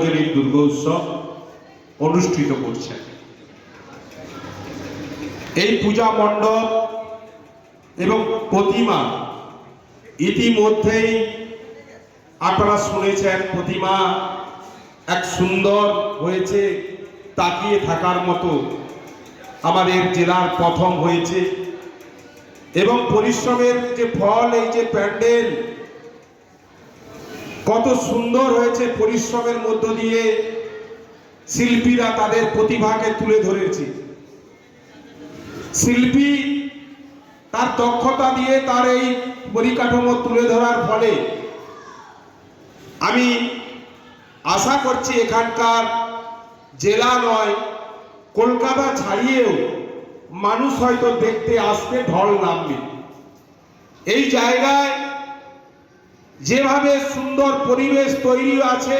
সার্বজনীন দুর্গা উৎসব অনুষ্ঠিত করছেন এই পূজা মণ্ডপ এবং প্রতিমা ইতিমধ্যেই আপনারা শুনেছেন, প্রতিমা এক সুন্দর হয়েছে, তাকিয়ে থাকার মতো আমাদের জেলার প্রথম হয়েছে এবং পরিশ্রমের যে ফল, এই যে প্যান্ডেল কত সুন্দর হয়েছে পরিশ্রমের মধ্য দিয়ে শিল্পীরা তাদের প্রতিভাকে তুলে ধরেছে। শিল্পী তার দক্ষতা দিয়ে তার এই পরিকাঠামো তুলে ধরার ফলে আমি আশা করছি এখানকার জেলা নয়, কলকাতা ছাড়িয়েও মানুষ হয়তো দেখতে আসবে, ঢল নামবে। এই জায়গায় যেভাবে সুন্দর পরিবেশ তৈরি আছে,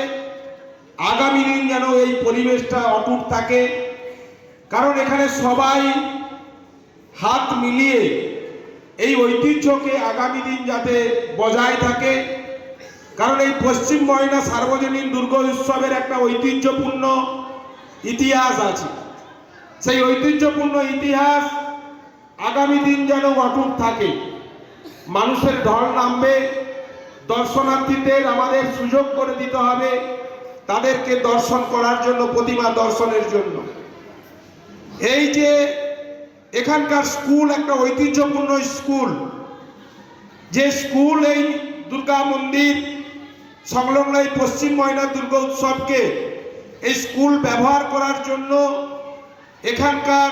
আগামী দিন যেন এই পরিবেশটা অটুট থাকে। কারণ এখানে সবাই হাত মিলিয়ে এই ঐতিহ্যকে আগামী দিন যাতে বজায় থাকে। কারণ এই পশ্চিম ময়না সার্বজনীন দুর্গ উৎসবের একটা ঐতিহ্যপূর্ণ ইতিহাস আছে। সেই ঐতিহ্যপূর্ণ ইতিহাস আগামী দিন যেন অটুট থাকে। মানুষের ঢল নামবে দর্শনার্থীদের আমাদের সুযোগ করে দিতে হবে তাদেরকে দর্শন করার জন্য, প্রতিমা দর্শনের জন্য। এই যে এখানকার স্কুল একটা ঐতিহ্যপূর্ণ স্কুল, যে স্কুল এই দুর্গা মন্দির সংলগ্ন এই পশ্চিম ময়না দুর্গা উৎসবকে এই স্কুল ব্যবহার করার জন্য এখানকার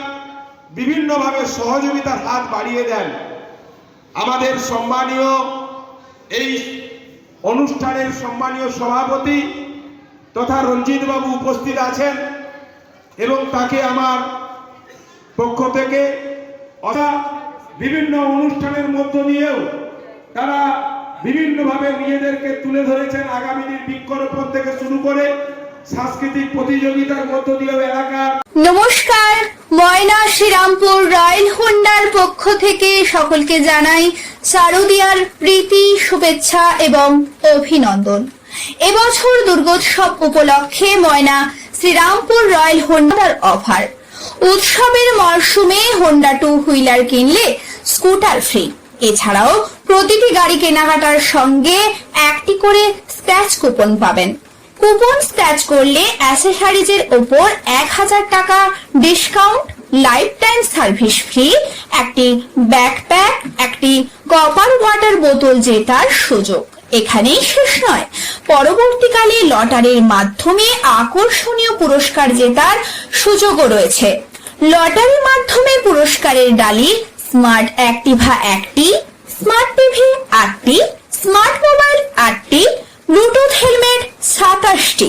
বিভিন্নভাবে সহযোগিতার হাত বাড়িয়ে দেন। আমাদের সম্মানীয় এই অনুষ্ঠানের সম্মানীয় সভাপতি তথা রঞ্জিত বাবু উপস্থিত আছেন এবং তাকে আমার পক্ষ থেকে অথা বিভিন্ন অনুষ্ঠানের মধ্য দিয়েও তারা বিভিন্নভাবে নিজেদেরকে তুলে ধরেছেন আগামী দিন বৃক্ষরোপণ থেকে শুরু করে সাংস্কৃতিক প্রতিযোগিতার মধ্য দিয়েও এলাকার নমস্কার শ্রীরামপুর রয়্যাল হোন্ডার পক্ষ থেকে সকলকে জানাই শারদিয়ার প্রীতি, শুভেচ্ছা এবং অভিনন্দন। এবছর দুর্গোৎসব উপলক্ষে ময়না শ্রীরামপুর রয়্যাল হোন্ডার অফার। উৎসবের মরশুমে হোন্ডা টু হুইলার কিনলে স্কুটার ফ্রি। এছাড়াও প্রতিটি গাড়ি কেনাকাটার সঙ্গে একটি করে স্ক্র্যাচ কুপন পাবেন। কুপন স্ক্র্যাচ করলে অ্যাসেসারিজের ওপর এক হাজার টাকা discount life time service free একটি ব্যাকপ্যাক একটি কপার ওয়াটার বোতল জেতার সুযোগ। এখানেই শেষ নয়। পরবর্তীকালে লটারির মাধ্যমে আকর্ষণীয় পুরস্কার জেতার সুযোগও রয়েছে। লটারির মাধ্যমে পুরস্কারের ডালি স্মার্ট অ্যাক্টিভা একটি স্মার্ট টিভি আটটি স্মার্ট মোবাইল আটটি ব্লুটুথ হেলমেট সাতাশটি।